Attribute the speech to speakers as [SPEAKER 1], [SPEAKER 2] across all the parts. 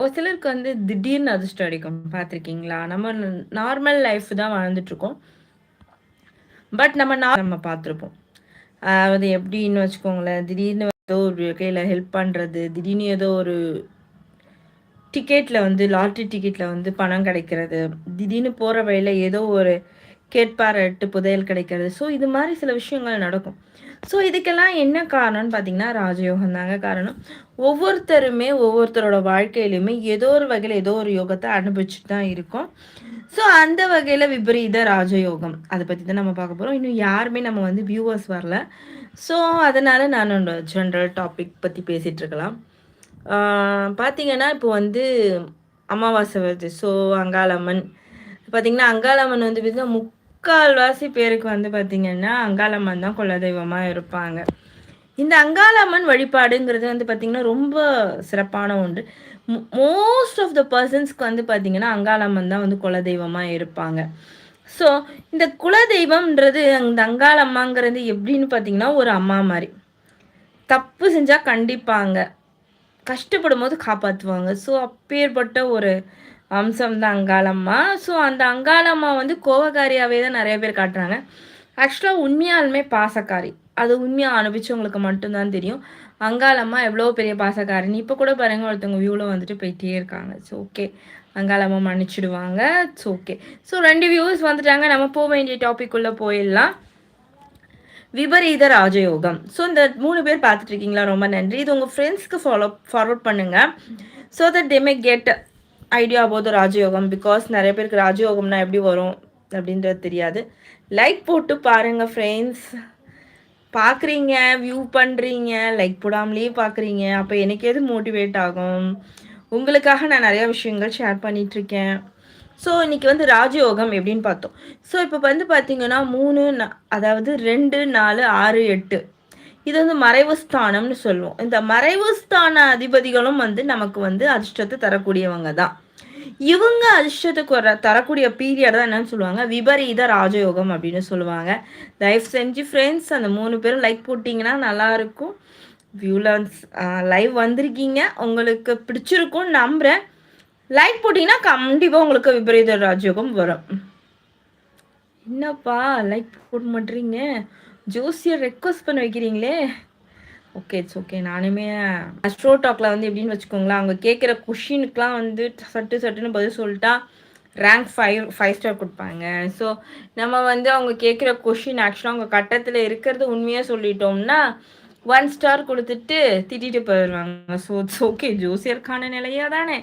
[SPEAKER 1] ஒரு சிலருக்கு வந்து திடீர்னு அதிர்ஷ்டம் அடிக்கும். பார்த்துருக்கீங்களா? நம்ம நார்மல் லைஃப் தான் வாழ்ந்துட்டுருக்கோம். பட் நம்ம நம்ம பார்த்துருப்போம். அதாவது எப்படின்னு வச்சுக்கோங்களேன் திடீர்னு ஏதோ ஒரு கையில் ஹெல்ப் பண்ணுறது திடீர்னு ஏதோ ஒரு டிக்கெட்டில் வந்து லாட்ரி டிக்கெட்டில் வந்து பணம் கிடைக்கிறது திடீர்னு போகிற வழியில் ஏதோ ஒரு கேட்பாரட்டு புதையல் கிடைக்கிறது. ஸோ இது மாதிரி சில விஷயங்கள் நடக்கும். ஸோ இதுக்கெல்லாம் என்ன காரணம்னு பார்த்தீங்கன்னா ராஜயோகம் தாங்க காரணம். ஒவ்வொருத்தருமே ஒவ்வொருத்தரோட வாழ்க்கையிலுமே ஏதோ ஒரு வகையில் ஏதோ ஒரு யோகத்தை அனுபவிச்சுட்டு தான் இருக்கும். ஸோ அந்த வகையில் விபரீத ராஜயோகம். அதை பற்றி தான் நம்ம பார்க்க போகிறோம் இன்னும் யாருமே நம்ம வந்து வியூவர்ஸ் வரல. ஸோ அதனால் நான் ஜென்ரல் டாபிக் பற்றி பேசிகிட்டு இருக்கலாம். பார்த்தீங்கன்னா இப்போ வந்து அமாவாசை வருது. ஸோ அங்காளம்மன். பார்த்தீங்கன்னா அங்காளம்மன் வந்து பார்த்தீங்கன்னா முக்கால்வாசி பேருக்கு வந்து பார்த்திங்கன்னா அங்காளம்மன் தான் குலதெய்வமாக இருப்பாங்க. இந்த அங்காளம்மன் வழிபாடுங்கிறது வந்து பார்த்திங்கன்னா ரொம்ப சிறப்பான ஒன்று. மோஸ்ட் ஆஃப் த பர்சன்ஸ்க்கு வந்து பார்த்திங்கன்னா அங்காளம்மன் தான் வந்து குலதெய்வமாக இருப்பாங்க. ஸோ இந்த குலதெய்வம்ன்றது அந்த அங்காளம்மாங்கிறது எப்படின்னு பார்த்தீங்கன்னா ஒரு அம்மா மாதிரி. தப்பு செஞ்சால் கண்டிப்பாங்க. கஷ்டப்படும் போது காப்பாற்றுவாங்க ஸோ அப்பேற்பட்ட ஒரு அம்சம் தான் அங்காளம்மா. ஸோ அந்த அங்காளம்மா வந்து கோவக்காரியாகவே தான் நிறைய பேர் காட்டுறாங்க. ஆக்சுவலாக உண்மையாலுமே பாசக்காரி. அது உண்மையாக அனுபவிச்சவங்களுக்கு மட்டும்தான் தெரியும். அங்காளம்மா எவ்வளோ பெரிய பாசக்காரின்னு இப்போ கூட பாருங்க ஒருத்தவங்க வியூவில் வந்துட்டு போயிட்டே இருக்காங்க. ஸோ ஓகே அங்காளம்மா மன்னிச்சிடுவாங்க. இட்ஸ் ஓகே ஸோ ரெண்டு வியூஸ் வந்துட்டாங்க. நம்ம போக வேண்டிய டாபிக் உள்ள போயிடலாம். விபரீத ராஜயோகம். ஸோ இந்த மூணு பேர் பார்த்துட்டு இருக்கீங்களா? ரொம்ப நன்றி. இது உங்கள் ஃப்ரெண்ட்ஸ்க்கு ஃபாலோ ஃபார்வர்ட் பண்ணுங்கள் so that they may get idea போது ராஜயோகம் பிகாஸ் நிறைய பேருக்கு ராஜயோகம்னா எப்படி வரும் அப்படின்றது தெரியாது. லைக் போட்டு பாருங்கள் ஃப்ரெண்ட்ஸ் பார்க்குறீங்க வியூ பண்ணுறீங்க லைக் போடாமலேயே பார்க்குறீங்க அப்போ எனக்கு எது மோட்டிவேட் ஆகும்? உங்களுக்காக நான் நிறையா விஷயங்கள் ஷேர் பண்ணிகிட்ருக்கேன் ஸோ இன்றைக்கி வந்து ராஜயோகம் எப்படின்னு பார்த்தோம். ஸோ இப்போ வந்து பார்த்திங்கன்னா மூணு அதாவது ரெண்டு நாலு ஆறு எட்டு. இது வந்து மறைவு ஸ்தானம்னு சொல்லுவோம். இந்த மறைவு ஸ்தான அதிபதிகளும் வந்து நமக்கு வந்து அதிர்ஷ்டத்தை தரக்கூடியவங்க தான். இவங்க அதிர்ஷ்டத்துக்கு வர தரக்கூடிய பீரியட் தான் என்னன்னு சொல்லுவாங்க. விபரீத ராஜயோகம் அப்படின்னு சொல்லுவாங்க. தயவு செஞ்சு ஃப்ரெண்ட்ஸ் அந்த மூணு பேரும் லைக் போட்டிங்கன்னா நல்லாயிருக்கும் வியூலன்ஸ் லைவ் வந்திருக்கீங்க. உங்களுக்கு பிடிச்சிருக்கும்னு நம்புகிறேன் லைக் போட்டிங்கன்னா கண்டிப்பாக உங்களுக்கு விபரீத ராஜயோகம் வரும். என்னப்பா லைக் போட மாட்டீங்க? ஜோசியர் ரெக்வஸ்ட் பண்ண வைக்கிறீங்களே? ஓகே இட்ஸ் ஓகே நானுமே அஸ்ட்ரோ டாக்ல வந்து எப்படின்னு வச்சுக்கோங்களேன் அவங்க கேட்குற கொஷினுக்குலாம் வந்து சட்டு சட்டுன்னு பதில் சொல்லிட்டா ரேங்க் ஃபைவ் ஃபைவ் ஸ்டார் கொடுப்பாங்க. ஸோ நம்ம வந்து அவங்க கேட்குற கொஷின் ஆக்சுவலாக அவங்க கட்டத்தில் இருக்கிறது உண்மையாக சொல்லிட்டோம்னா ஒன் ஸ்டார் கொடுத்துட்டு திட்டிட்டு போயிடுவாங்க. ஸோ இட்ஸ் ஓகே ஜோசியருக்கான நிலையாக தானே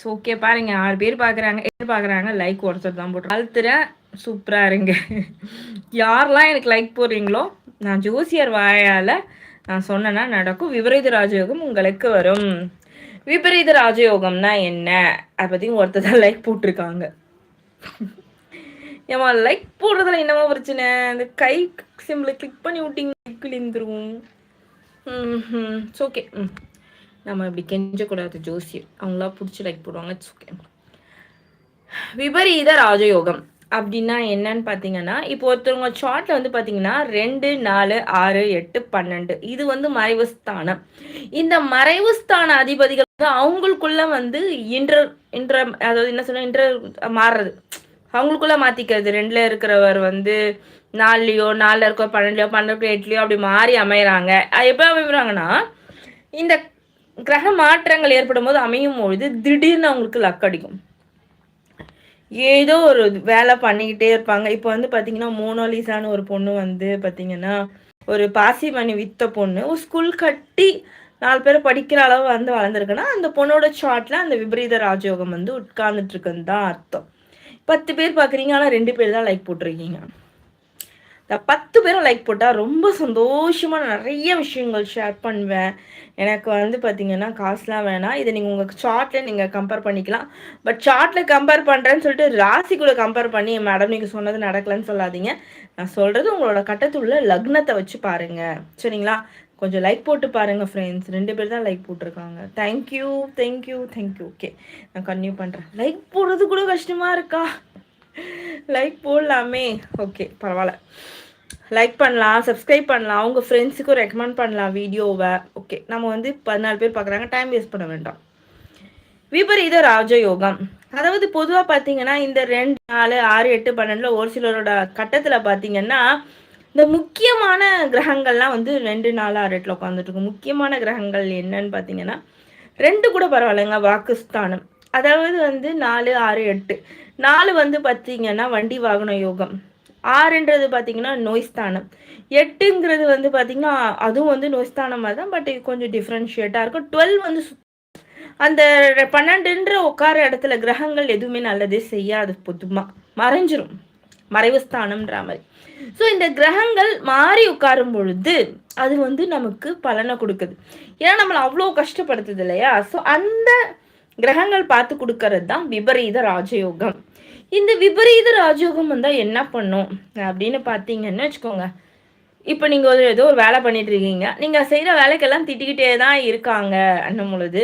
[SPEAKER 1] ஸோ ஓகே பாருங்க. ஆறு பேர் பார்க்குறாங்க எதிர்பார்க்குறாங்க லைக் ஒருத்தர் தான் போட்டு அழுத்துறேன் சூப்பராக இருங்க. யாரெல்லாம் எனக்கு லைக் போடுறீங்களோ நான் ஜோசியர் வாயால் நான் சொன்னேன்னா நடக்கும். விபரீத ராஜயோகம் உங்களுக்கு வரும். விபரீத ராஜயோகம்னா என்ன? அதை பற்றி ஒருத்தர் தான் லைக் போட்டிருக்காங்க. ஏமா லைக் போடுறதுல என்னமா பிரச்சனை? இந்த கை சிம்பிளை கிளிக் பண்ணி விட்டிங்க கிழிந்துரும். ம் ஓகே ம். நம்ம இப்படி கெஞ்சக்கூடாது ஜோசியர். அவங்களா பிடிச்சி லைக் போடுவாங்க ஓகே விபரீத ராஜயோகம் அப்படின்னா என்னன்னு பார்த்தீங்கன்னா இப்போ ஒருத்தவங்க சார்ட்ல வந்து பார்த்தீங்கன்னா ரெண்டு நாலு ஆறு எட்டு பன்னெண்டு. இது வந்து மறைவு ஸ்தானம். இந்த மறைவு ஸ்தான அதிபதிகள் வந்து அவங்களுக்குள்ள வந்து இன்ற இன்ற அதாவது என்ன சொல்ல இன்டர் மாறுறது. அவங்களுக்குள்ள மாத்திக்கிறது. ரெண்டுல இருக்கிறவர் வந்து நாலுலையோ நாலுல இருக்கோ பன்னெண்டுலையோ பன்னெண்டு எட்டுலையோ அப்படி மாறி அமைகிறாங்க அது அமைறாங்கன்னா இந்த கிரக மாற்றங்கள் ஏற்படும் போது அமையும் பொழுது திடீர்னு அவங்களுக்கு லக் அடிக்கும். ஏதோ ஒரு வேலை பண்ணிக்கிட்டே இருப்பாங்க. இப்போ வந்து பார்த்தீங்கன்னா மோனோலிசான்னு ஒரு பொண்ணு வந்து பார்த்தீங்கன்னா ஒரு பாசி மணி வித்த பொண்ணு ஒரு ஸ்கூல் கட்டி நாலு பேர் படிக்கிற அளவு வந்து வளர்ந்துருக்குன்னா அந்த பொண்ணோட சார்ட்ல அந்த விபரீத ராஜயோகம் வந்து உட்கார்ந்துட்டு இருக்குன்னு தான் அர்த்தம். பத்து பேர் பார்க்குறீங்க ஆனால் ரெண்டு பேர் தான் லைக் போட்டிருக்கீங்க. இந்த பத்து பேரும் லைக் போட்டால் ரொம்ப சந்தோஷமாக நிறைய விஷயங்கள் ஷேர் பண்ணுவேன். எனக்கு வந்து பார்த்தீங்கன்னா காசுலாம் வேணாம். இதை நீங்கள் உங்கள் சார்ட்டில் நீங்கள் கம்பேர் பண்ணிக்கலாம். பட் சார்ட்டில் கம்பேர் பண்ணுறேன்னு சொல்லிட்டு ராசிக்குள்ளே கம்பேர் பண்ணி மேடம் நீங்கள் சொன்னது நடக்கலன்னு சொல்லாதீங்க. நான் சொல்கிறது உங்களோட கட்டத்துள்ள லக்னத்தை வச்சு பாருங்கள் சரிங்களா? கொஞ்சம் லைக் போட்டு பாருங்கள் ஃப்ரெண்ட்ஸ் ரெண்டு பேர் தான் லைக் போட்டிருக்காங்க. Thank you thank you thank you okay நான் கன்டினியூ பண்ணுறேன் லைக் போடுறது கூட கஷ்டமாக இருக்கா? லைக் போடலாமே. ஓகே பரவாயில்ல. லைக் பண்ணலாம் சப்ஸ்கிரைப் பண்ணலாம் அவங்க ஃப்ரெண்ட்ஸுக்கும் ரெக்கமெண்ட் பண்ணலாம் வீடியோவை ஓகே நம்ம வந்து பதினாலு பேர் பார்க்குறாங்க டைம் வேஸ்ட் பண்ண வேண்டாம். விபரீத ராஜயோகம். அதாவது பொதுவாக பார்த்தீங்கன்னா இந்த ரெண்டு நாலு ஆறு எட்டு பன்னெண்டில் ஒரு சிலரோட கட்டத்தில் பார்த்தீங்கன்னா இந்த முக்கியமான கிரகங்கள்லாம் வந்து ரெண்டு நாலு ஆறு எட்டில் உட்காந்துட்டு இருக்கும் முக்கியமான கிரகங்கள் என்னன்னு பார்த்தீங்கன்னா ரெண்டு கூட பரவாயில்லைங்க வாக்குஸ்தானம். அதாவது வந்து நாலு ஆறு எட்டு. நாலு வந்து பார்த்தீங்கன்னா வண்டி வாகன யோகம். ஆறுன்றது பார்த்தீங்கன்னா நோய்ஸ்தானம் எட்டுங்கிறது வந்து பார்த்தீங்கன்னா அதுவும் வந்து நோய்ஸ்தானம் மாதிரி தான் பட் கொஞ்சம் டிஃப்ரென்ஷியேட்டாக இருக்கும். டுவெல் வந்து அந்த பன்னெண்டுன்ற உட்கார இடத்துல கிரகங்கள் எதுவுமே நல்லதே செய்யாது பொதுமா மறைஞ்சிரும். மறைவு ஸ்தானம்ன்ற மாதிரி. ஸோ இந்த கிரகங்கள் மாறி உட்காரும் பொழுது அது வந்து நமக்கு பலனை கொடுக்குது. ஏன்னா நம்மளை அவ்வளோ கஷ்டப்படுத்துது இல்லையா? ஸோ அந்த கிரகங்கள் பார்த்து கொடுக்கறது தான் விபரீத ராஜயோகம். இந்த விபரீத ராஜயோகம் வந்தால் என்ன பண்ணும்? அப்படின்னு பார்த்தீங்கன்னு வச்சுக்கோங்க. இப்போ நீங்கள் ஒரு ஏதோ ஒரு வேலை பண்ணிட்டு இருக்கீங்க. நீங்கள் செய்கிற வேலைக்கெல்லாம் திட்டிக்கிட்டே தான் இருக்காங்க அண்ணும் பொழுது.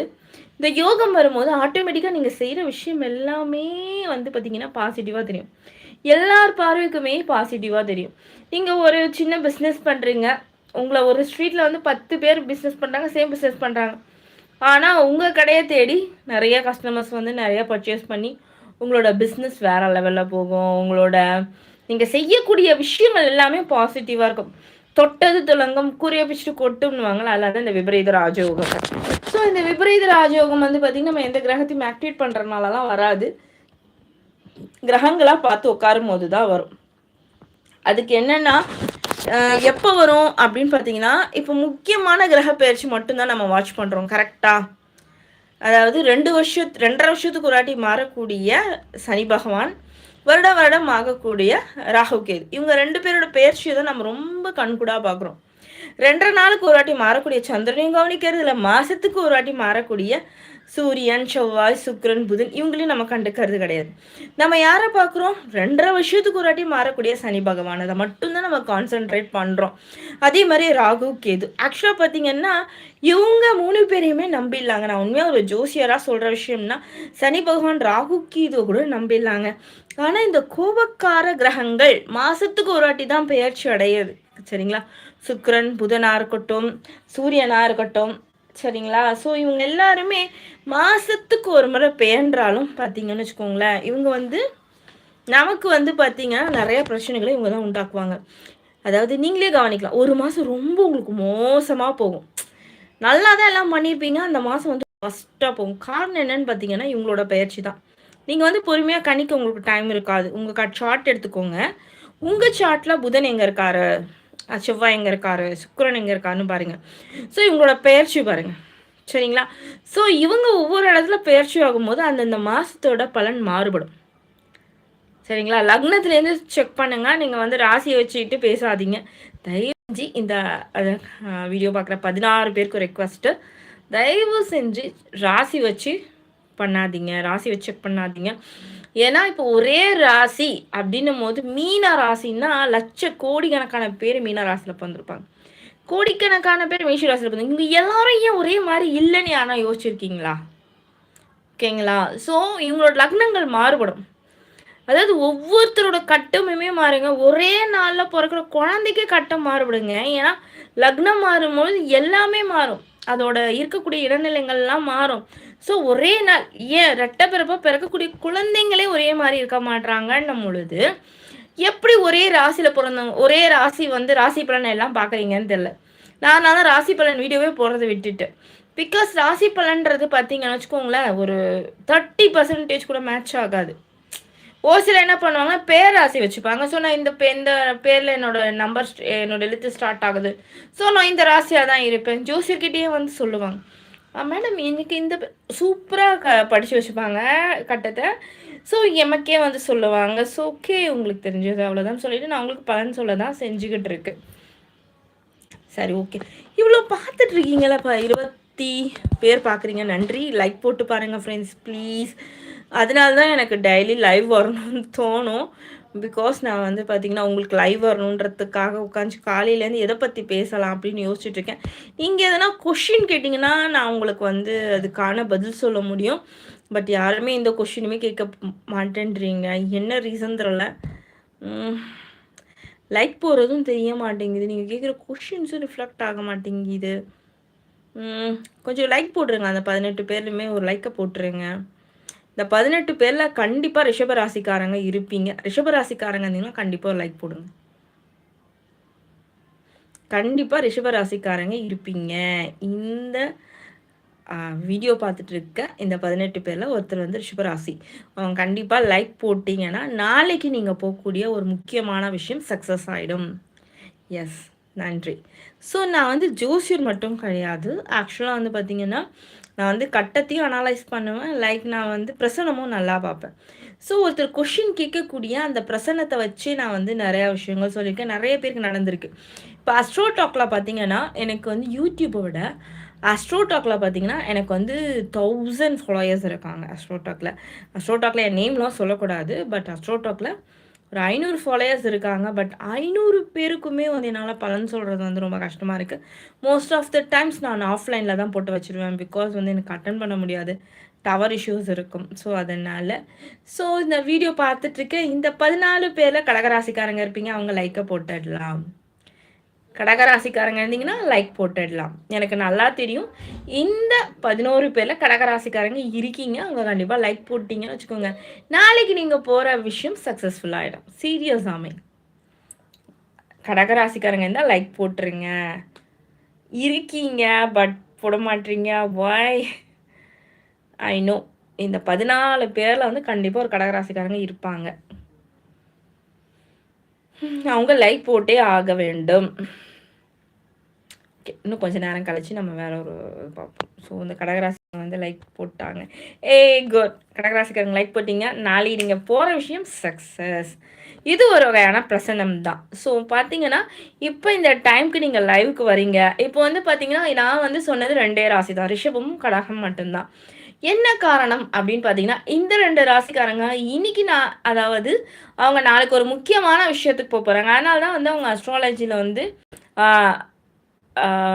[SPEAKER 1] இந்த யோகம் வரும்போது ஆட்டோமேட்டிக்காக நீங்கள் செய்கிற விஷயம் எல்லாமே வந்து பார்த்தீங்கன்னா பாசிட்டிவாக தெரியும். எல்லார் பார்வைக்குமே பாசிட்டிவாக தெரியும். நீங்கள் ஒரு சின்ன பிஸ்னஸ் பண்ணுறீங்க உங்களை ஒரு ஸ்ட்ரீட்டில் வந்து பத்து பேர் பிஸ்னஸ் பண்ணுறாங்க சேம் பிஸ்னஸ் பண்ணுறாங்க ஆனால் உங்கள் கடையை தேடி நிறைய கஸ்டமர்ஸ் வந்து நிறைய பர்ச்சேஸ் பண்ணி உங்களோட பிஸ்னஸ் வேறு லெவலில் போகும். உங்களோட நீங்கள் செய்யக்கூடிய விஷயங்கள் எல்லாமே பாசிட்டிவாக இருக்கும். தொட்டது துலங்கம் கூறிய பிச்சுட்டு கொட்டும்னுவாங்களா அதில் தான் இந்த விபரீத ராஜயோகம். ஸோ இந்த விபரீத ராஜயோகம் வந்து பார்த்திங்கன்னா நம்ம எந்த கிரகத்தையும் ஆக்டிவேட் பண்ணுறதுனாலலாம் வராது. கிரகங்களாக பார்த்து உட்காரும் போது தான் வரும். அதுக்கு என்னென்னா எப்போ வரும் அப்படின்னு பார்த்தீங்கன்னா இப்போ முக்கியமான கிரக பயிற்சி மட்டும்தான் நம்ம வாட்ச் பண்ணுறோம் கரெக்டாக அதாவது ரெண்டு வருஷத்து ரெண்டரை வருஷத்துக்கு ஒரு வாட்டி மாறக்கூடிய சனி பகவான் வருட வருடம் ஆகக்கூடிய ராகு கேது. இவங்க ரெண்டு பேரோட பயிற்சியை தான் நம்ம ரொம்ப கண்கூடாக பார்க்குறோம் ரெண்டரை நாளுக்கு ஒரு வாட்டி மாறக்கூடிய சந்திரனையும் கவனிக்கிறது இல்லை மாதத்துக்கு ஒரு வாட்டி மாறக்கூடிய சூரியன் செவ்வாய் சுக்ரன் புதன் இவங்களையும் நம்ம கண்டுக்கிறது கிடையாது. நம்ம யாரை பார்க்குறோம்? ரெண்டரை வருஷத்துக்கு ஒரு வாட்டி மாறக்கூடிய சனி பகவான். அதை மட்டும்தான் நம்ம கான்சென்ட்ரேட் பண்ணுறோம் அதே மாதிரி ராகு கேது. ஆக்சுவலாக பார்த்தீங்கன்னா இவங்க மூணு பேரையுமே நம்பிடலாங்க. நான் உண்மையாக ஒரு ஜோசியராக சொல்கிற விஷயம்னா சனி பகவான் ராகு கேது கூட நம்பிடலாங்க. ஆனால் இந்த கோபக்கார கிரகங்கள் மாதத்துக்கு ஒரு வாட்டி தான் பெயர்ச்சி அடையுது. சரிங்களா? சுக்ரன் புதனாக இருக்கட்டும் சூரியனாக இருக்கட்டும் சரிங்களா? ஸோ இவங்க எல்லாருமே மாதத்துக்கு ஒரு முறை பெயன்றாலும் பார்த்தீங்கன்னு வச்சுக்கோங்களேன் இவங்க வந்து நமக்கு வந்து பார்த்தீங்கன்னா நிறைய பிரச்சனைகளை இவங்க தான் உண்டாக்குவாங்க. அதாவது நீங்களே கவனிக்கலாம் ஒரு மாதம் ரொம்ப உங்களுக்கு மோசமாக போகும். நல்லா தான் எல்லாம் பண்ணியிருப்பீங்க அந்த மாதம் வந்து ஃபஸ்ட்டாக போகும். காரணம் என்னன்னு பார்த்தீங்கன்னா இவங்களோட பயிற்சி தான். நீங்கள் வந்து பொறுமையாக கணிக்க உங்களுக்கு டைம் இருக்காது. உங்கள் கட் ஷார்ட் எடுத்துக்கோங்க. உங்கள் சார்ட்டில் புதன் எங்கே இருக்காரு? செவ்வாய் எங்கே இருக்காரு சுக்கரன் எங்கே இருக்காருன்னு பாருங்கள் ஸோ இவங்களோட பெயர்ச்சி பாருங்கள் சரிங்களா? ஸோ இவங்க ஒவ்வொரு இடத்துல பெயர்ச்சி ஆகும்போது அந்தந்த மாதத்தோட பலன் மாறுபடும். சரிங்களா? லக்னத்துலேருந்து செக் பண்ணுங்க. நீங்கள் வந்து ராசியை வச்சுக்கிட்டு பேசாதீங்க. தயவு செஞ்சு இந்த வீடியோ பார்க்குற பதினாறு பேருக்கு ரெக்வஸ்ட்டு தயவு செஞ்சு ராசி வச்சு பண்ணாதீங்க. ராசி வச்சு செக் பண்ணாதீங்க. ஏன்னா இப்போ ஒரே ராசி அப்படின்னும் போது மீன ராசின்னா லட்ச கோடிக்கணக்கான பேர் மீன ராசியில் பிறந்திருப்பாங்க. கோடிக்கணக்கான பேர் மேஷ ராசியில் பிறந்தாங்க இங்கே எல்லாரும் ஏன் ஒரே மாதிரி இல்லைன்னு ஆனால் யோசிச்சிருக்கீங்களா? ஓகேங்களா? ஸோ இவங்களோட லக்னங்கள் மாறுபடும். அதாவது ஒவ்வொருத்தரோட கட்டமுமே மாறுங்க. ஒரே நாளில் பிறக்கிற குழந்தைக்கே கட்டம் மாறுபடுங்க. ஏன்னா லக்னம் மாறும்போது எல்லாமே மாறும். அதோட இருக்கக்கூடிய இடைநிலைகள்லாம் மாறும். ஸோ ஒரே நாள் ஏன் ரெட்ட பிறப்ப பிறக்கக்கூடிய குழந்தைங்களே ஒரே மாதிரி இருக்க மாட்டாங்கன்னும் பொழுது எப்படி ஒரே ராசியில் பிறந்தவங்க ஒரே ராசி வந்து ராசி பலன் எல்லாம் பார்க்குறீங்கன்னு தெரில நான் தான் ராசி பலன் வீடியோவே போடுறதை விட்டுட்டு. பிகாஸ் ராசி பலன்றது பார்த்தீங்கன்னு வச்சுக்கோங்களேன் ஒரு தேர்ட்டி பர்சன்டேஜ் கூட மேட்ச் ஆகாது. ஒரு சில என்ன பண்ணுவாங்க பேராசி வச்சுப்பாங்க. ஸோ நான் இந்த இந்த பேரில் என்னோட நம்பர் என்னோட எழுத்து ஸ்டார்ட் ஆகுது. ஸோ நான் இந்த ராசியாக தான் இருப்பேன். ஜோசியர்கிட்டயே வந்து சொல்லுவாங்க. மேடம் இன்னைக்கு இந்த சூப்பராக க படித்து வச்சுப்பாங்க கட்டத்தை. ஸோ எமக்கே வந்து சொல்லுவாங்க. ஸோ ஓகே உங்களுக்கு தெரிஞ்சது அவ்வளோதான் சொல்லிட்டு நான் உங்களுக்கு பலன் சொல்ல தான் செஞ்சுக்கிட்டு இருக்கு சரி ஓகே இவ்வளோ பார்த்துட்டு இருக்கீங்களா இருபத்தி பேர் பார்க்குறீங்க. நன்றி. லைக் போட்டு பாருங்கள் ஃப்ரெண்ட்ஸ் ப்ளீஸ் அதனால தான் எனக்கு டெய்லி லைவ் வரணும்னு தோணும். பிகாஸ் நான் வந்து பார்த்திங்கன்னா உங்களுக்கு லைவ் வரணுன்றதுக்காக உட்காந்து காலையிலேருந்து எதை பற்றி பேசலாம் அப்படின்னு யோசிச்சுட்ருக்கேன் நீங்கள் எதனா கொஷின் கேட்டிங்கன்னா நான் உங்களுக்கு வந்து அதுக்கான பதில் சொல்ல முடியும். பட் யாருமே இந்த கொஷினுமே கேட்க மாட்டேன்றீங்க. என்ன ரீசன் தெரில லைக் போகிறதும் தெரிய மாட்டேங்குது. நீங்கள் கேட்குற கொஷின்ஸும் ரிஃப்ளெக்ட் ஆக மாட்டேங்குது. கொஞ்சம் லைக் போட்டுருங்க. அந்த பதினெட்டு பேர்லையுமே ஒரு லைக்கை போட்டுருங்க. இந்த பதினெட்டு பேரில் கண்டிப்பாக ரிஷபராசிக்காரங்க இருப்பீங்க. ரிஷபராசிக்காரங்க இருந்தீங்கன்னா கண்டிப்பாக லைக் போடுங்க. கண்டிப்பாக ரிஷபராசிக்காரங்க இருப்பீங்க. இந்த வீடியோ பார்த்துட்டு இருக்க இந்த பதினெட்டு பேரில் ஒருத்தர் வந்து ரிஷபராசி அவங்க கண்டிப்பாக லைக் போட்டிங்கன்னா நாளைக்கு நீங்கள் போகக்கூடிய ஒரு முக்கியமான விஷயம் சக்ஸஸ் ஆகிடும் எஸ் நன்றி. ஸோ நான் வந்து ஜோசியர் மட்டும் கிடையாது. ஆக்சுவலாக வந்து பார்த்தீங்கன்னா நான் வந்து கட்டத்தையும் அனலைஸ் பண்ணுவேன் லைக் நான் வந்து பிரசனமும் நல்லா பார்ப்பேன். ஸோ ஒருத்தர் கொஷின் கேட்கக்கூடிய அந்த பிரசனத்தை வச்சு நான் வந்து நிறையா விஷயங்கள் சொல்லியிருக்கேன். நிறைய பேருக்கு நடந்திருக்கு. இப்போ அஸ்ட்ரோ டாக்கில் பார்த்தீங்கன்னா எனக்கு வந்து யூடியூப்பை விட அஸ்ட்ரோ டாக்கில் பார்த்தீங்கன்னா எனக்கு வந்து தௌசண்ட் ஃபாலோயர்ஸ் இருக்காங்க அஸ்ட்ரோ டாக்கில் அஸ்ட்ரோ டாக்கில் என் நேம்லாம் சொல்லக்கூடாது பட் அஸ்ட்ரோ டாக்கில் ஒரு ஐநூறு ஃபாலோயர்ஸ் இருக்காங்க பட் ஐநூறு பேருக்குமே வந்து என்னால் பலன் சொல்கிறது வந்து ரொம்ப கஷ்டமாக இருக்குது மோஸ்ட் ஆஃப் த டைம்ஸ் நான் ஆஃப்லைனில் தான் போட்டு வச்சுருவேன் பிகாஸ் வந்து எனக்கு அட்டன் பண்ண முடியாது. டவர் இஷ்யூஸ் இருக்கும். ஸோ அதனால் ஸோ இந்த வீடியோ பார்த்துட்ருக்கேன் இந்த பதினாலு பேரில் கடகராசிக்காரங்க இருப்பீங்க அவங்க லைக்கை போட்டுடலாம். கடகராசிக்காரங்க இருந்தீங்கன்னா லைக் போட்டுடலாம். எனக்கு நல்லா தெரியும். இந்த பதினோரு பேரில் கடகராசிக்காரங்க இருக்கீங்க. அவங்க கண்டிப்பாக லைக் போட்டிங்கன்னு வச்சுக்கோங்க. நாளைக்கு நீங்கள் போகிற விஷயம் சக்ஸஸ்ஃபுல் ஆகிடும் சீரியஸ் ஆமை கடகராசிக்காரங்க இருந்தால் லைக் போட்டுருங்க. இருக்கீங்க பட் போட மாட்டீங்க வாய் ஐ நோ இந்த பதினாலு பேரில் வந்து கண்டிப்பாக ஒரு கடகராசிக்காரங்க இருப்பாங்க. அவங்க லைக் போட்டே ஆக வேண்டும். ஓகே இன்னும் கொஞ்சம் நேரம் கழிச்சு நம்ம வேற ஒரு பார்ப்போம். ஸோ இந்த கடகராசி வந்து லைக் போட்டாங்க. ஏ குட். கடகராசிக்காரங்க லைக் போட்டிங்க. நாளைக்கு நீங்கள் போகிற விஷயம் சக்ஸஸ் இது ஒரு வகையான பிரசனம் தான். ஸோ பார்த்தீங்கன்னா இப்போ இந்த டைம்க்கு நீங்கள் லைவுக்கு வரீங்க. இப்போ வந்து பார்த்தீங்கன்னா நான் வந்து சொன்னது ரெண்டே ராசி தான் ரிஷபமும் கடகம் மட்டும்தான். என்ன காரணம் அப்படின்னு பார்த்தீங்கன்னா இந்த ரெண்டு ராசிக்காரங்க இன்னைக்கு நான் அதாவது அவங்க நாளைக்கு ஒரு முக்கியமான விஷயத்துக்கு போக போகிறாங்க அதனால தான் வந்து அவங்க அஸ்ட்ராலஜியில் வந்து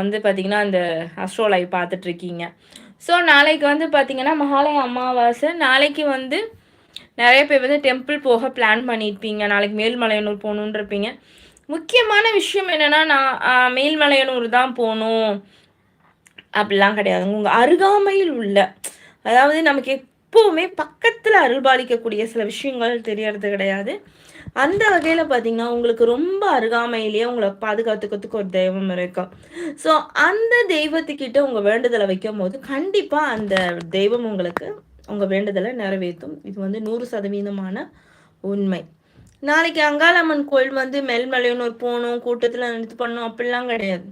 [SPEAKER 1] வந்து பார்த்திங்கன்னா அந்த அஸ்ட்ரோ லைவ் பார்த்துட்ருக்கீங்க. ஸோ நாளைக்கு வந்து பார்த்திங்கன்னா மகாலய அமாவாசை. நாளைக்கு வந்து நிறைய பேர் வந்து டெம்பிள் போக பிளான் பண்ணியிருப்பீங்க. நாளைக்கு மேல்மலையனூர் போகணுன்னு இருப்பீங்க முக்கியமான விஷயம் என்னென்னா நான் மேல்மலையனூர் தான் போகணும். அப்படிலாம் கிடையாது. உங்கள் அருகாமையில் உள்ள அதாவது நமக்கு எப்போவுமே பக்கத்தில் அருள்பாலிக்கக்கூடிய சில விஷயங்கள் தெரியறது கிடையாது. அந்த வகையில் பார்த்தீங்கன்னா உங்களுக்கு ரொம்ப அருகாமையிலேயே உங்களை பாதுகாத்துக்கிறதுக்கு ஒரு தெய்வம் இருக்கும். ஸோ அந்த தெய்வத்துக்கிட்ட உங்கள் வேண்டுதலை வைக்கும் போது கண்டிப்பாக அந்த தெய்வம் உங்களுக்கு உங்கள் வேண்டுதலை நிறைவேற்றும். இது வந்து நூறு சதவீதமான உண்மை. நாளைக்கு அங்காளம்மன் கோயில் வந்து மேல்மலையனூர் போகணும் கூட்டத்தில் நிறுத்து பண்ணணும் அப்படிலாம் கிடையாது.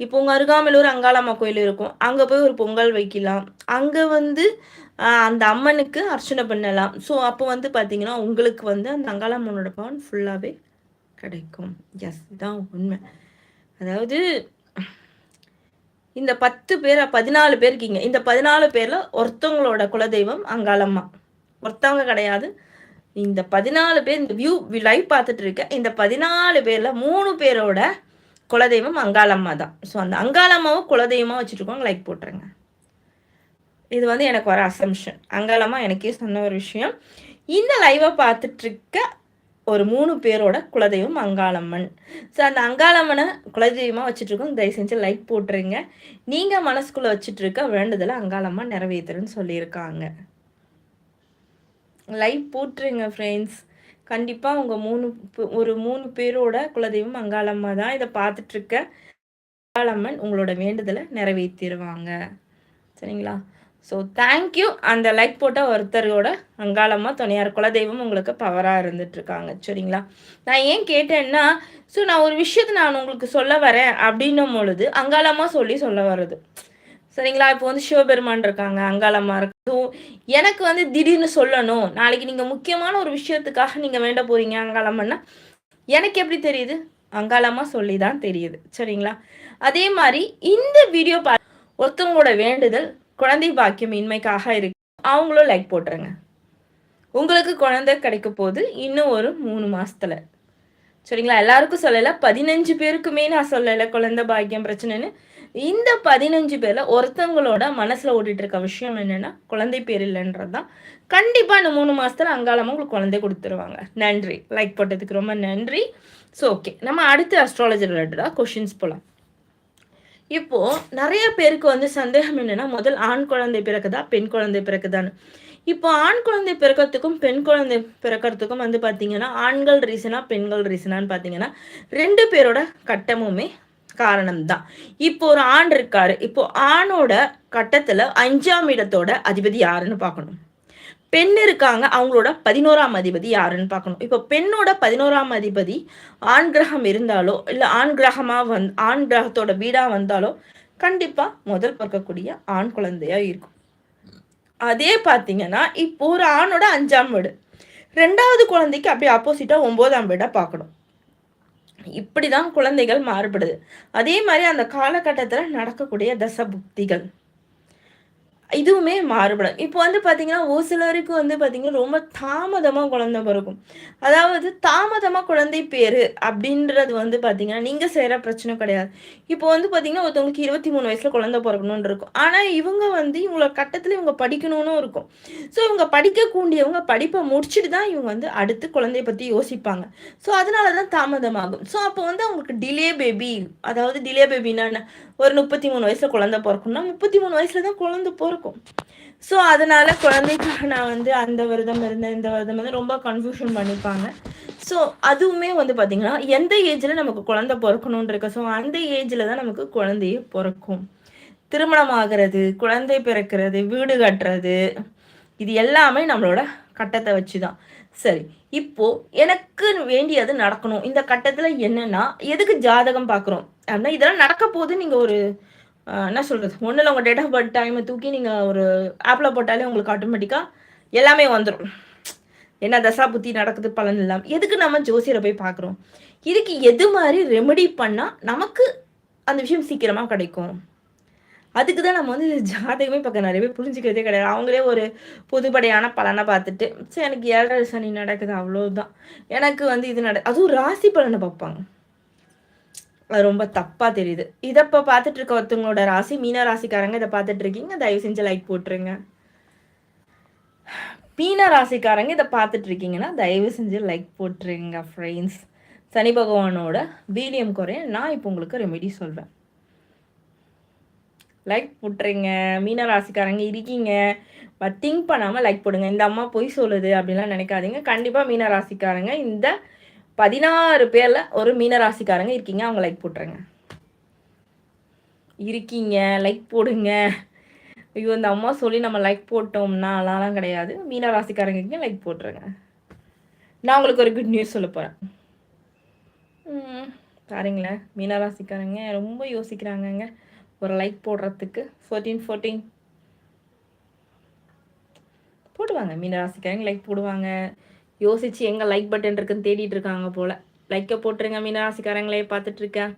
[SPEAKER 1] இப்போ உங்கள் அருகாமையில் ஒரு அங்காளம்மா கோயில் இருக்கும். அங்கே போய் ஒரு பொங்கல் வைக்கலாம். அங்கே வந்து அந்த அம்மனுக்கு அர்ச்சனை பண்ணலாம். ஸோ அப்போ வந்து பார்த்தீங்கன்னா உங்களுக்கு வந்து அந்த அங்காளம்மனோட பவன் ஃபுல்லாகவே கிடைக்கும். எஸ் தான் உண்மை. அதாவது இந்த பத்து பேர் பதினாலு பேர் இருக்கீங்க. இந்த பதினாலு பேரில் ஒருத்தவங்களோட குலதெய்வம் அங்காளம்மா. ஒருத்தவங்க கிடையாது. இந்த பதினாலு பேர் இந்த வியூ லைவ் பார்த்துட்டு இருக்க இந்த பதினாலு பேரில் மூணு பேரோட குலதெய்வம் அங்காளம்மா தான். ஸோ அந்த அங்காளம்மாவும் குலதெய்வமாக வச்சுருக்கோங்க லைக் போட்டுருங்க. இது வந்து எனக்கு வர அசம்ஷன் அங்காளம்மா எனக்கே சொன்ன ஒரு விஷயம். இந்த லைவை பார்த்துட்ருக்க ஒரு மூணு பேரோட குலதெய்வம் அங்காளம்மன். ஸோ அந்த அங்காளம்மனை குலதெய்வமாக வச்சுட்ருக்கோம் தயவு செஞ்சு லைக் போட்டுருங்க. நீங்கள் மனசுக்குள்ளே வச்சுட்ருக்க வேண்டுதலை அங்காளம்மா நிறைவேற்றுறேன்னு சொல்லியிருக்காங்க. லைக் போட்டுருங்க ஃப்ரெண்ட்ஸ் கண்டிப்பாக உங்கள் மூணு ஒரு மூணு பேரோட குலதெய்வம் அங்காளம்மா தான். இதை பார்த்துட்ருக்க அங்காளம்மன் உங்களோட வேண்டுதலை நிறைவேற்றிடுவாங்க சரிங்களா? ஸோ தேங்க்யூ அந்த லைக் போட்ட ஒருத்தரோட அங்காளம்மா துணையார் குலதெய்வம் உங்களுக்கு பவராக இருந்துட்டுருக்காங்க சரிங்களா? நான் ஏன் கேட்டேன்னா ஸோ நான் ஒரு விஷயத்தை நான் உங்களுக்கு சொல்ல வரேன் அப்படின்னும் பொழுது அங்காளம்மா சொல்லி சொல்ல வர்றது. சரிங்களா? இப்போ வந்து சிவபெருமான் இருக்காங்க அங்காளமாக இருக்கும் எனக்கு வந்து திடீர்னு சொல்லணும். நாளைக்கு நீங்கள் முக்கியமான ஒரு விஷயத்துக்காக நீங்கள் வேண்ட போகிறீங்க அங்காளம்மன்னா எனக்கு எப்படி தெரியுது? அங்காளம்மா சொல்லி தான் தெரியுது. சரிங்களா? அதே மாதிரி இந்த வீடியோ பா ஒருத்தவங்களோட வேண்டுதல் குழந்தை பாக்கியம் இன்மைக்காக இருக்கு. அவங்களும் லைக் போட்டுருங்க. உங்களுக்கு குழந்தை கிடைக்க போது இன்னும் ஒரு மூணு மாசத்துல. சரிங்களா? எல்லாருக்கும் சொல்லலை. பதினஞ்சு பேருக்குமே நான் சொல்லலை குழந்தை பாக்கியம் பிரச்சனைன்னு. இந்த பதினஞ்சு பேர்ல ஒருத்தவங்களோட மனசுல ஓடிட்டு இருக்க விஷயம் என்னன்னா குழந்தை பேர் இல்லைன்றது தான் கண்டிப்பா இந்த மூணு மாசத்துல அங்காலமா உங்களுக்கு குழந்தை கொடுத்துருவாங்க. நன்றி. லைக் போட்டதுக்கு ரொம்ப நன்றி. ஸோ ஓகே நம்ம அடுத்த அஸ்ட்ராலஜி ரிலேட்டடா கொஷின்ஸ் போகலாம் இப்போ நிறைய பேருக்கு வந்து சந்தேகம் என்னன்னா முதல் ஆண் குழந்தை பிறக்குதா பெண் குழந்தை பிறக்குதான்னு. இப்போ ஆண் குழந்தை பிறக்கிறதுக்கும் பெண் குழந்தை பிறக்கிறதுக்கும் வந்து பார்த்தீங்கன்னா ஆண்கள் ரீசனா பெண்கள் ரீசனான்னு பார்த்தீங்கன்னா ரெண்டு பேரோட கட்டமுமே காரணம் தான் இப்போ ஒரு ஆண் இருக்காரு. இப்போ ஆணோட கட்டத்துல அஞ்சாம் இடத்தோட அதிபதி யாருன்னு பார்க்கணும். பெண் இருக்காங்க அவங்களோட பதினோராம் அதிபதி யாருன்னு பார்க்கணும். இப்போ பெண்ணோட பதினோராம் அதிபதி ஆண் கிரகம் இருந்தாலோ இல்லை ஆண் கிரகமாக வந் ஆண் கிரகத்தோட வீடாக வந்தாலோ கண்டிப்பாக முதல் பிறக்கக்கூடிய ஆண் குழந்தையாக இருக்கும். அதே பார்த்தீங்கன்னா இப்போ ஒரு ஆணோட அஞ்சாம் வீடு. ரெண்டாவது குழந்தைக்கு அப்படியே ஆப்போசிட்டாக ஒம்போதாம் வீடாக பார்க்கணும். இப்படி தான் குழந்தைகள் மாறுபடுது. அதே மாதிரி அந்த காலகட்டத்தில் நடக்கக்கூடிய தச புக்திகள் இதுவுமே மாறுபடும். இப்போ வந்து பார்த்தீங்கன்னா ஒரு சிலருக்கு வந்து பார்த்தீங்கன்னா ரொம்ப தாமதமாக குழந்தை பிறக்கும். அதாவது தாமதமாக குழந்தை பேர் அப்படின்றது வந்து பார்த்தீங்கன்னா நீங்கள் செய்கிற பிரச்சனை கிடையாது. இப்போ வந்து பார்த்தீங்கன்னா ஒருத்தவங்களுக்கு இருபத்தி மூணு வயசில் குழந்தை பிறக்கணும்னு இருக்கும். ஆனால் இவங்க வந்து இவங்களோட கட்டத்தில் இவங்க படிக்கணும்னு இருக்கும். ஸோ இவங்க படிக்கக்கூடியவங்க படிப்பை முடிச்சுட்டு தான் இவங்க வந்து அடுத்து குழந்தைய பற்றி யோசிப்பாங்க. ஸோ அதனால தான் தாமதமாகும். ஸோ அப்போ வந்து அவங்களுக்கு டிலே பேபி அதாவது டிலே பேபின்னா என்ன? ஒரு முப்பத்தி மூணு வயசில் குழந்தை பிறக்கணும்னா முப்பத்தி மூணு வயசில் தான் குழந்தை பிறக்கும். இருக்கும். ஸோ அதனால குழந்தைக்காக நான் வந்து அந்த விரதம் இருந்தேன் இந்த விரதம் வந்து ரொம்ப கன்ஃபியூஷன் பண்ணிப்பாங்க. ஸோ அதுவுமே வந்து பார்த்தீங்கன்னா எந்த ஏஜில் நமக்கு குழந்தை பிறக்கணும்னு இருக்கு ஸோ அந்த ஏஜில் தான் நமக்கு குழந்தையே பிறக்கும். திருமணம் ஆகிறது குழந்தை பிறக்கிறது வீடு கட்டுறது இது எல்லாமே நம்மளோட கட்டத்தை வச்சு தான் சரி இப்போ எனக்கு வேண்டியது நடக்கணும். இந்த கட்டத்தில் என்னன்னா எதுக்கு ஜாதகம் பார்க்குறோம் அப்படின்னா இதெல்லாம் நடக்க போது நீங்கள் ஒரு என்ன சொல்கிறது ஒன்றில் உங்கள் டேட் ஆஃப் பர்த் டைமை தூக்கி நீங்கள் ஒரு ஆப்பில் போட்டாலே உங்களுக்கு ஆட்டோமேட்டிக்காக எல்லாமே வந்துடும் என்ன தசா புத்தி நடக்குது பலன் இல்லாமல் எதுக்கு நம்ம ஜோசியரை போய் பார்க்குறோம்? இதுக்கு எது மாதிரி ரெமெடி பண்ணால் நமக்கு அந்த விஷயம் சீக்கிரமாக கிடைக்கும்? அதுக்கு தான் நம்ம வந்து ஜாதகமே பார்க்க நிறைய பேர் புரிஞ்சுக்கிறதே கிடையாது. அவங்களே ஒரு பொதுப்படையான பலனை பார்த்துட்டு சரி எனக்கு ஏழரை சனி நடக்குது அவ்வளோதான் எனக்கு வந்து இது நட அதுவும் ராசி பலனை பார்ப்பாங்க. அது ரொம்ப தப்பாக தெரியுது. இதை இப்போ பார்த்துட்டு இருக்க ஒருத்தவங்களோட ராசி மீன ராசிக்காரங்க இதை பார்த்துட்டு இருக்கீங்க தயவு செஞ்சு லைக் போட்டுருங்க. மீன ராசிக்காரங்க இதை பார்த்துட்டு இருக்கீங்கன்னா தயவு செஞ்சு லைக் போட்டுருங்க ஃப்ரெண்ட்ஸ் சனி பகவானோட வீடியம் குறைய நான் இப்போ உங்களுக்கு ரெமெடி சொல்வேன் லைக் போட்டுருங்க. மீன ராசிக்காரங்க இருக்கீங்க. பட் திங்க் பண்ணாமல் லைக் போடுங்க. இந்த அம்மா பொய் சொல்லுது அப்படின்லாம் நினைக்காதீங்க. கண்டிப்பாக மீன ராசிக்காரங்க இந்த பதினாறு பேரில் ஒரு மீனராசிக்காரங்க இருக்கீங்க. அவங்க லைக் போட்டுருங்க. இருக்கீங்க லைக் போடுங்க. ஐயோ இந்த அம்மா சொல்லி நம்ம லைக் போட்டோம்னா அதெல்லாம் கிடையாது. மீனராசிக்காரங்க லைக் போட்டுருங்க. நான் உங்களுக்கு ஒரு குட் நியூஸ் சொல்ல போகிறேன் பாருங்களேன். மீனராசிக்காரங்க ரொம்ப யோசிக்கிறாங்கங்க. ஒரு லைக் போடுறதுக்கு. ஃபோர்டீன் ஃபோர்டீன் போடுவாங்க. மீனராசிக்காரங்க லைக் போடுவாங்க. யோசிச்சு எங்கே லைக் பட்டன் இருக்குன்னு தேடிட்டு இருக்காங்க போல். லைக்கை போட்டுருங்க மீனராசிக்காரங்களே பார்த்துட்டு இருக்கேன்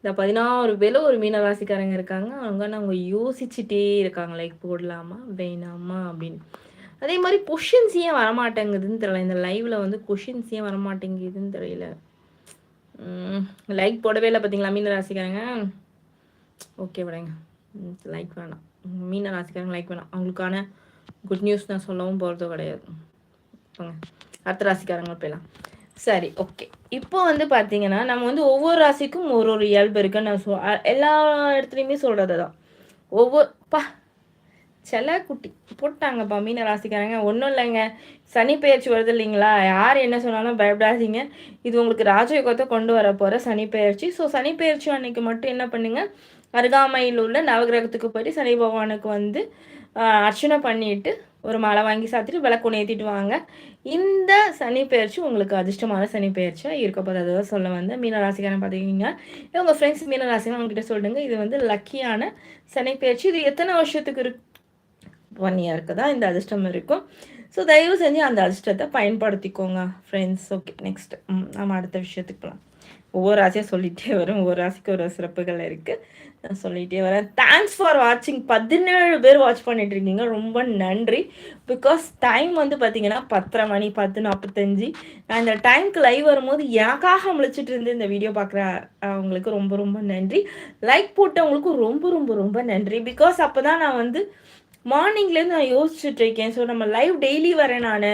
[SPEAKER 1] இந்த பதினாறு பேர் ஒரு மீனராசிக்காரங்க இருக்காங்க. அவங்க அவங்க யோசிச்சுட்டே இருக்காங்க. லைக் போடலாமா வேணாமா அப்படின்னு. அதே மாதிரி கொஷின்ஸ் ஏன் வரமாட்டேங்குதுன்னு தெரியல. இந்த லைவில் வந்து கொஷின்ஸ் ஏன் வரமாட்டேங்குதுன்னு தெரியல. லைக் போடவே இல்லை பார்த்தீங்களா மீன ராசிக்காரங்க ஓகே விடுங்க லைக் வேணாம். மீன ராசிக்காரங்க லைக் வேணாம். அவங்களுக்கான குட் நியூஸ் நான் சொல்லவும் போகிறது கிடையாது. அடுத்த ராசிக்காரங்க போயிடலாம். சரி ஓகே இப்போ வந்து பார்த்தீங்கன்னா நம்ம வந்து ஒவ்வொரு ராசிக்கும் ஒரு ஒரு இயல்பு இருக்குன்னு நான் சொல் எல்லா இடத்துலையுமே சொல்கிறது தான் ஒவ்வொரு பா செல்ல குட்டி போட்டாங்கப்பா மீன ராசிக்காரங்க. ஒன்றும் இல்லைங்க. சனி பெயர்ச்சி வருது இல்லைங்களா? யார் என்ன சொன்னாலும் பயப்படாதீங்க. இது உங்களுக்கு ராஜயோகத்தை கொண்டு வர போகிற சனி பெயர்ச்சி. ஸோ சனி பெயர்ச்சி அன்னைக்கு மட்டும் என்ன பண்ணுங்க? அருகாமையில் உள்ள நவகிரகத்துக்கு போயிட்டு சனி பகவானுக்கு வந்து அர்ச்சனை பண்ணிட்டு ஒரு மாலை வாங்கி சாத்திட்டு விளக்கு ஏற்றிட்டு வாங்க. இந்த சனி பயிற்சி உங்களுக்கு அதிர்ஷ்டமான சனி பயிற்சியாக இருக்க போது அதை சொல்ல வந்து மீனராசிக்காரன் பார்த்துக்கிங்க உங்கள் ஃப்ரெண்ட்ஸ் மீனராசின்னு அவங்ககிட்ட சொல்லுங்க. இது வந்து லக்கியான சனி பயிற்சி இது எத்தனை வருஷத்துக்கு இருக்கு ஒன் இயருக்கு தான் இந்த அதிர்ஷ்டம் இருக்கும். ஸோ தயவு செஞ்சு அந்த அதிர்ஷ்டத்தை பயன்படுத்திக்கோங்க ஃப்ரெண்ட்ஸ் ஓகே நெக்ஸ்ட் நம்ம அடுத்த விஷயத்துக்கு போகலாம் ஒவ்வொரு ராசியாக சொல்லிகிட்டே வரும். ஒவ்வொரு ராசிக்கு ஒரு சிறப்புகள் இருக்குது நான் சொல்லிகிட்டே வரேன். தேங்க்ஸ் ஃபார் வாட்சிங் பதினேழு பேர் வாட்ச் பண்ணிட்டு இருக்கீங்க ரொம்ப நன்றி. பிகாஸ் டைம் வந்து பார்த்தீங்கன்னா பத்தரை மணி பத்து நாற்பத்தஞ்சு நான் இந்த டைம்க்கு லைவ் வரும்போது எனக்காக முழிச்சிட்டு இருந்து இந்த வீடியோ பார்க்குற அவங்களுக்கு ரொம்ப ரொம்ப நன்றி. லைக் போட்டவங்களுக்கும் ரொம்ப ரொம்ப ரொம்ப நன்றி. பிகாஸ் அப்போ தான் நான் வந்து மார்னிங்லேருந்து நான் யோசிச்சுட்டு இருக்கேன். ஸோ நம்ம லைவ் டெய்லி வரேன் நான்.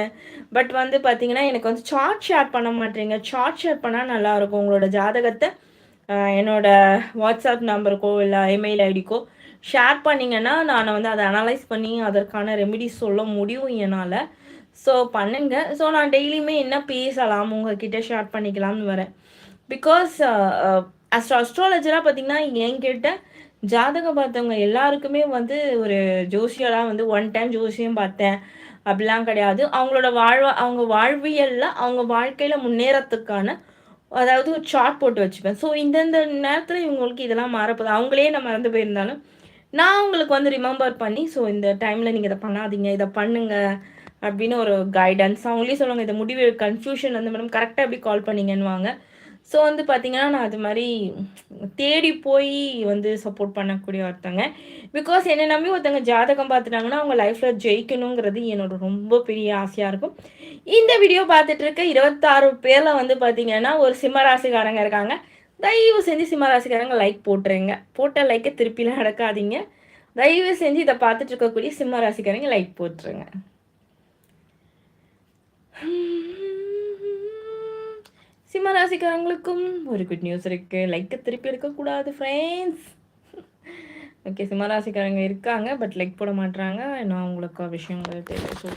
[SPEAKER 1] பட் வந்து பார்த்தீங்கன்னா எனக்கு வந்து சார்ட் ஷேர் பண்ண மாட்டேங்க. சார்ட் ஷேர் பண்ணால் நல்லாயிருக்கும் உங்களோட ஜாதகத்தை என்னோட வாட்ஸ்அப் நம்பருக்கோ இல்லை இமெயில் ஐடிக்கோ ஷேர் பண்ணிங்கன்னா நான் வந்து அதை அனலைஸ் பண்ணி அதற்கான ரெமிடி சொல்ல முடியும் என்னால். ஸோ பண்ணுங்க. ஸோ நான் டெய்லியுமே என்ன பேசலாம் உங்ககிட்ட ஷேர் பண்ணிக்கலாம்னு வரேன். பிகாஸ் அஸ்ட்ரோ அஸ்ட்ராலஜராக பார்த்தீங்கன்னா என்கிட்ட ஜாதகம் பார்த்தவங்க எல்லாருக்குமே வந்து ஒரு ஜோசியராக வந்து ஒன் டைம் ஜோசியம் பார்த்தேன். அப்படிலாம் கிடையாது. அவங்களோட வாழ்வா அவங்க வாழ்வியலில் அவங்க வாழ்க்கையில் முன்னேறத்துக்கான அதாவது ஒரு சார்ட் போட்டு வச்சுப்பேன். ஸோ இந்தந்த நேரத்தில் இவங்களுக்கு இதெல்லாம் மாறப்போது அவங்களே நம்ம மறந்து போயிருந்தாலும் நான் உங்களுக்கு வந்து ரிமெம்பர் பண்ணி ஸோ இந்த டைமில் நீங்கள் இதை பண்ணாதீங்க இதை பண்ணுங்க அப்படின்னு ஒரு கைடன்ஸ் அவங்களே சொல்லுவாங்க இந்த முடிவு கன்ஃபியூஷன் வந்து மேடம் கரெக்டாக எப்படி கால் பண்ணீங்கன்னு வாங்க ஸோ வந்து பார்த்தீங்கன்னா நான் அது மாதிரி தேடி போய் வந்து சப்போர்ட் பண்ணக்கூடிய ஒருத்தங்க. பிகாஸ் என்னை நம்பி ஒருத்தங்க ஜாதகம் பார்த்துட்டாங்கன்னா அவங்க லைஃப்பில் ஜெயிக்கணுங்கிறது என்னோட ரொம்ப பெரிய ஆசையாக இருக்கும். இந்த வீடியோ பார்த்துட்டு இருக்க இருபத்தாறு பேரில் வந்து பார்த்தீங்கன்னா ஒரு சிம்ம ராசிக்காரங்க இருக்காங்க. தயவு செஞ்சு சிம்மராசிக்காரங்க லைக் போட்டுருங்க. போட்ட லைக்கை திருப்பிலாம் நடக்காதீங்க. தயவு செஞ்சு இதை பார்த்துட்டு இருக்கக்கூடிய சிம்மராசிக்காரங்க லைக் போட்டுருங்க. சிம்ம ராசிக்காரங்களுக்கும் ஒரு குட் நியூஸ் இருக்கு. லைக்கை திருப்பி எடுக்கக்கூடாது ஃப்ரெண்ட்ஸ் ஓகே சிம்மராசிக்காரங்க இருக்காங்க பட் லைக் போட மாட்டாங்க நான் உங்களுக்கு விஷயங்கள் தெரியும் ஸோ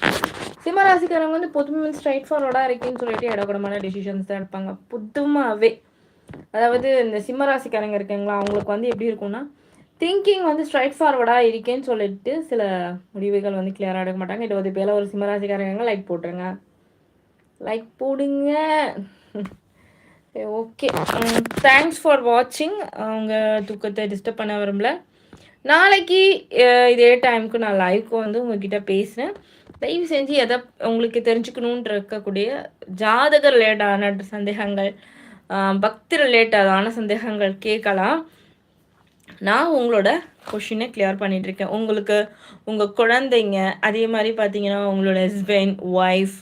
[SPEAKER 1] சிம்மராசிக்காரங்க வந்து பொதுமை ஸ்ட்ரைட் ஃபார்வர்டாக இருக்குன்னு சொல்லிட்டு இடக்கூடமான டெசிஷன்ஸ் தான் எடுப்பாங்க. புதுமாவே. அதாவது இந்த சிம்மராசிக்காரங்க இருக்காங்களா அவங்களுக்கு வந்து எப்படி இருக்கும்னா திங்கிங் வந்து ஸ்ட்ரைட் ஃபார்வர்டாக இருக்கேன்னு சொல்லிட்டு சில முடிவுகள் வந்து கிளியராக எடுக்க மாட்டாங்க. இருபது பேரில் ஒரு சிம்மராசிக்காரங்க லைக் போட்டுருங்க. லைக் போடுங்க. ஓகே தேங்க்ஸ் ஃபார் வாட்சிங் அவங்க தூக்கத்தை டிஸ்டர்ப் பண்ண விரும்பல. நாளைக்கு இதே டைமுக்கு நான் லைவ்க்கு வந்து உங்ககிட்ட பேசுகிறேன் தயவு செஞ்சு எதை உங்களுக்கு தெரிஞ்சுக்கணுன்ற இருக்கக்கூடிய ஜாதக ரிலேட்டான சந்தேகங்கள் பக்தி ரிலேட்டடான சந்தேகங்கள் கேட்கலாம். நான் உங்களோட கொஷினை கிளியர் பண்ணிகிட்ருக்கேன் உங்களுக்கு உங்கள் குழந்தைங்க அதே மாதிரி பார்த்தீங்கன்னா உங்களோட ஹஸ்பண்ட் ஒய்ஃப்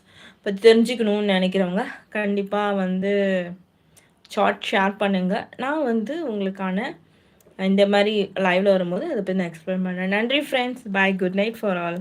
[SPEAKER 1] பற்றி தெரிஞ்சுக்கணும்னு நினைக்கிறவங்க கண்டிப்பாக வந்து சார்ட் ஷேர் பண்ணுங்கள் நான் வந்து உங்களுக்கான இந்த மாதிரி லைவில் வரும்போது அதை பற்றி நான் எக்ஸ்பிளைன் பண்ணுறேன் நன்றி friends bye good night for all